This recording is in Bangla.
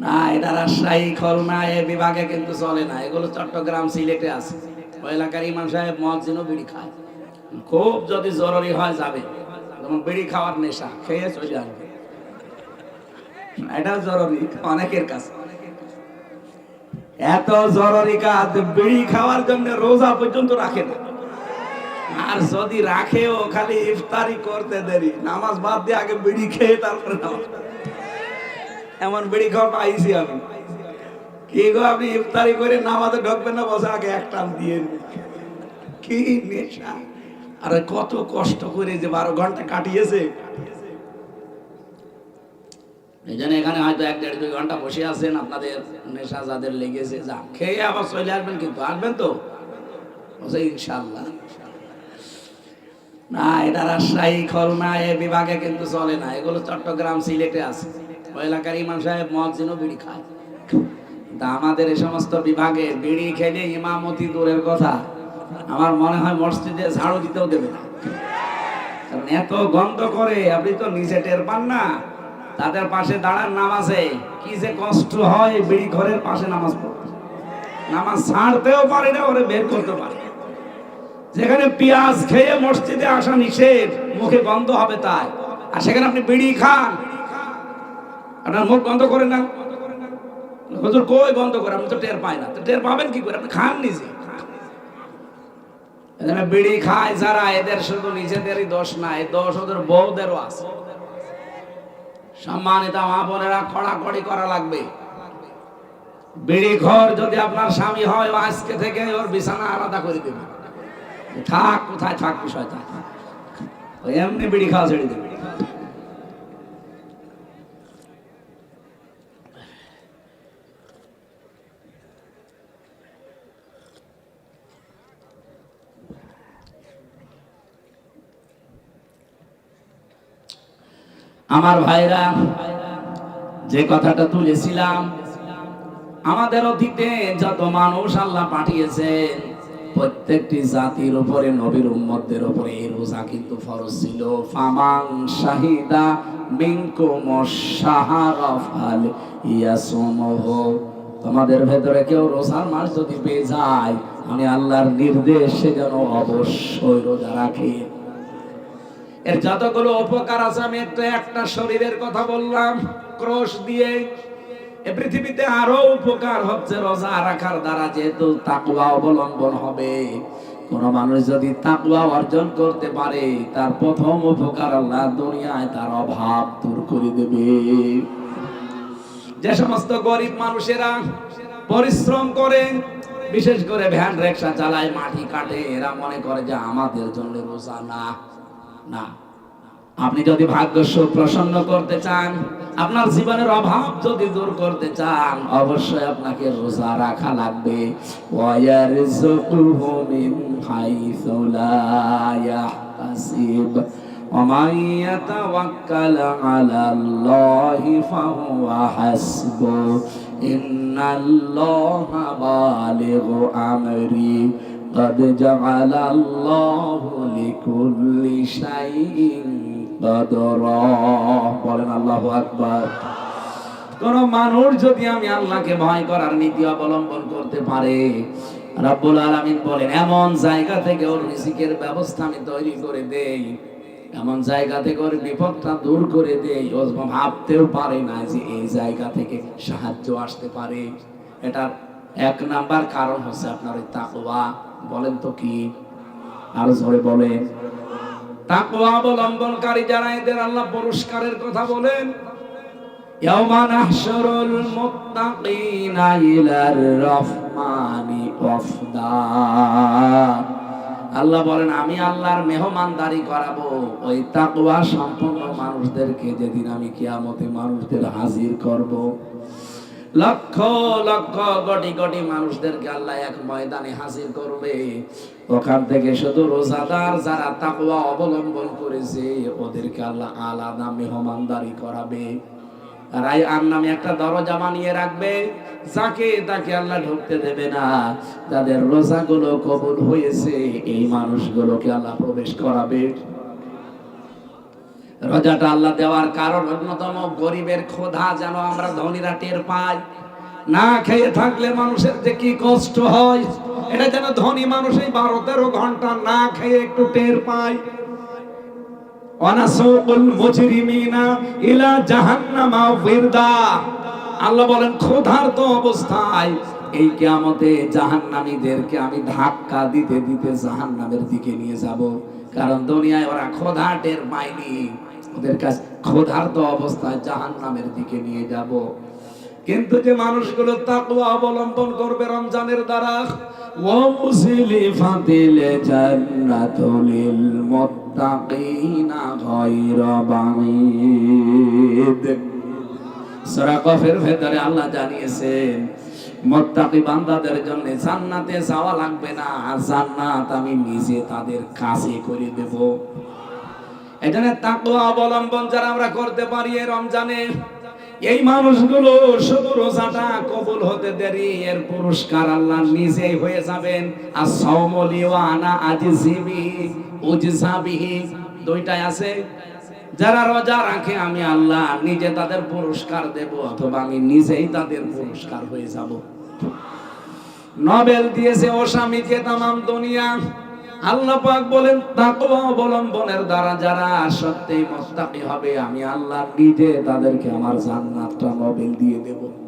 না এটা রাজশাহী, খুলনা, এ বিভাগে কিন্তু চলে না। এগুলো চট্টগ্রাম, সিলেটে আছে। ওই এলাকার ইমাম সাহেব মসজিদও বিড়ি খায়। খুব যদি জরুরি হয় যাবে। যেমন বিড়ি খাওয়ার নেশা, খেয়ে চলে আসবে। এটা জরুরি, অনেকের কাছে। এত জরুরি কাজ, বিড়ি খাওয়ার জন্য রোজা পর্যন্ত রাখে না। আর যদি রাখেও, খালি ইফতারি করতে দেরি। নামাজ বাদ দিয়ে আগে বিড়ি খেয়ে তারপরে নামাজ। এমন বিড়ি খাওয়া পাইছি আমি। কি গো আপনি ইফতারি করে নামাজে ঢুকবেন না? বসে আগে এক টান দিয়ে কি নেশা। আরে কত কষ্ট করে যে বারো ঘণ্টা কাটিয়েছে। এই জন্য এখানে হয়তো এক দেড় দুই ঘণ্টা বসে আছেন। আপনাদের নেশা যাদের লেগেছে, যা খেয়ে আবার চলে আসবেন, কিন্তু আসবেন তো? ইনশাল্লাহ না, এটা রাজশাহী খুলনা এ বিভাগে কিন্তু চলে না। এগুলো চট্টগ্রাম, সিলেটে আছে। ওই এলাকার ইমাম সাহেব মসজিদও বিড়ি খায়। তা আমাদের এই সমস্ত বিভাগে বিড়ি খেলে ইমামতি দূরের কথা। আমার মনে হয় মসজিদে ঝাড়ু দিতেও দেবে না। কারণ এত গন্ধ করে আপনি তো নিজে টের পান না। তাদের পাশে দাঁড়ান নামাজে কি যে কষ্ট হয় বিড়ি ঘরের পাশে নামাজ পড়তে। নামাজ ছাড়তেও পারে না, ওরে বের করতে পারে যেখানে পেঁয়াজ খেয়ে মসজিদে আসা নিষেধ, মুখে গন্ধ হবে তাই। আর সেখানে আপনি বিড়ি খান আপনার মুখ বন্ধ করে না। হুজুর কই বন্ধ করে? আমি তো টের পাই না। টের পাবেন কি করে? আপনি খান নিজে। এখানে বিড়ি খায় যারা, এদের শুধু নিজেদেরই দোষ না, এই দোষ ওদের বউদেরও আছে। সম্মানিত মা বোনেরা, খড়াখড়ি করা লাগবে। বিড়ি ঘর যদি আপনার স্বামী হয় আজকে থেকে ওর বিছানা আলাদা করে দেবে। থাক, কোথায় থাক, বিষয় থাক। এমনি বিড়ি খাওয়া ছেড়ে দেবে। আমার ভাইরা, যে কথাটা তুলেছিলাম আমাদের অতীতে যত মানুষ আল্লাহ পাঠিয়েছেন প্রত্যেকটি জাতির উপরে, নবীর উম্মতদের উপরে এই রোজা কিন্তু ফরজ ছিল। ফামাং শাহিদা মিনকুম শাহরাফাল ইয়াসুমহ। তোমাদের ভেতরে কেউ রোজার মাস যদি পেয়ে যায়, আমি আল্লাহর নির্দেশে যেন অবশ্যই রোজা রাখে। এর যতগুলো উপকার আছে, আমি একটা একটা শরীরের কথা বললাম, ক্রোশ দিয়ে। এ পৃথিবীতে আরও উপকার হচ্ছে রোজা রাখার দ্বারা, যেহেতু তাকুয়া অবলম্বন হবে। কোন মানুষ যদি তাকুয়া অর্জন করতে পারে, তার প্রথম উপকার আল্লাহ দুনিয়ায় তার অভাব দূর করে দেবে। যে সমস্ত গরিব মানুষেরা পরিশ্রম করে, বিশেষ করে ভ্যান রিক্সা চালায়, মাটি কাটে, এরা মনে করে যে আমাদের জন্য রোজা না। না। আপনি যদি ভাগ্য প্রসন্ন করতে চান, আপনার জীবনের অভাব যদি দূর করতে চান, অবশ্যই আপনাকে রোজা রাখা লাগবে। হাইসু লা ইয়াহতাসিব ومن يتوكل على الله فهو حسبه إن الله بالغ أمري قد جعل الله لكل شيء قدرا বলেন আল্লাহু আকবার কোন মানুষ যদি আমি আল্লাহকে ভয় করার নীতি অবলম্বন করতে পারে রাব্বুল আলামিন বলেন এমন জায়গা থেকে ওর রিজিকের ব্যবস্থা আমি তৈরি করে দেই এমন জায়গা থেকে ওর বিপদটা দূর করে দেই ও ভাবতেও পারে না যে এই জায়গা থেকে সাহায্য আসতে পারে এটার এক নাম্বার কারণ হচ্ছে আপনার ওই তাকওয়া। বলেন তো কি? আরও জোরে বলেন। তাকওয়া অবলম্বনকারী যারা, এদের আল্লাহ পুরস্কারের কথা বলেন। আল্লাহ বলেন, আমি আল্লাহর মেহমানদারি করাবো। ওই তাকওয়া সম্পন্ন মানুষদেরকে যেদিন আমি কিয়ামতে মানুষদের হাজির করব। লক্ষ লক্ষ কোটি কোটি মানুষদেরকে আল্লাহ এক ময়দানে হাজির করবে। ওখান থেকে শুধু রোজাদার যারা তাকওয়া অবলম্বন করেছে, ওদেরকে আল্লাহ আলাদা মেহমানদারি করাবে। রাই আর নামে একটা দরজা বানিয়ে রাখবে, যাকে তাকে আল্লাহ ঢুকতে দেবে না। যাদের রোজাগুলো কবুল হয়েছে, এই মানুষগুলোকে আল্লাহ প্রবেশ করাবে। রোজাটা আল্লাহ দেওয়ার কারণ, অন্যতম গরিবের ক্ষোধা যেন আমরা ধনীরা টের পাই। না খেয়ে থাকলে মানুষের যে কি কষ্ট হয়, এটা যেন ধনী মানুষ এই বারো তেরো ঘণ্টা না খেয়ে একটু টের পায়। অনাসুকুল মুজরিমিনা ইলা জাহান্নামা ফিরদা। আল্লাহ বলেন ক্ষুধার্ত অবস্থায়। এই কিয়ামতে জাহান্নামীদেরকে আমি ধাক্কা দিতে দিতে জাহান্নামের দিকে নিয়ে যাব। কারণ দুনিয়ায় ওরা ক্ষুধা টের পায়নি। ওদের কাছে ক্ষুধার্ত অবস্থায় জাহান্নামের দিকে নিয়ে যাব। কিন্তু যে মানুষগুলো তাকওয়া অবলম্বন করবে রমজানের দ্বারা ওয়ামুসিলিফাতিল জান্নাতুল মুত্তাকিনা গায়রা বাঈদ। সূরা কফের ভেতরে আল্লাহ জানিয়েছেন, মুত্তাকি বান্দাদের জন্য জান্নাতে যাওয়া লাগবে না জান্নাত আমি নিজে তাদের কাছে করে দেব। এজন্য তাকওয়া অবলম্বন যারা আমরা করতে পারি এই রমজানে, এই মানুষগুলো শুধু রোজাটা কবুল হতে দেরি, এর পুরস্কার আল্লাহ নিজেই হয়ে যাবেন। আর সৌমলি আনা আজিজিবি উজসাবিহি দুইটাই আছে। যারা রোজা রাখে, আমি আল্লাহ নিজে তাদের পুরস্কার দেব, অথবা আমি নিজেই তাদের পুরস্কার হয়ে যাব। নোবেল দিয়েছে ও স্বামীকে তামাম দুনিয়া। আল্লাহ পাক বলেন, তাকওয়া অবলম্বনের দ্বারা যারা সত্যি মুস্তাকি হবে, আমি আল্লাহ নিজে তাদেরকে আমার জান্নাতটা নবিল দিয়ে দেব।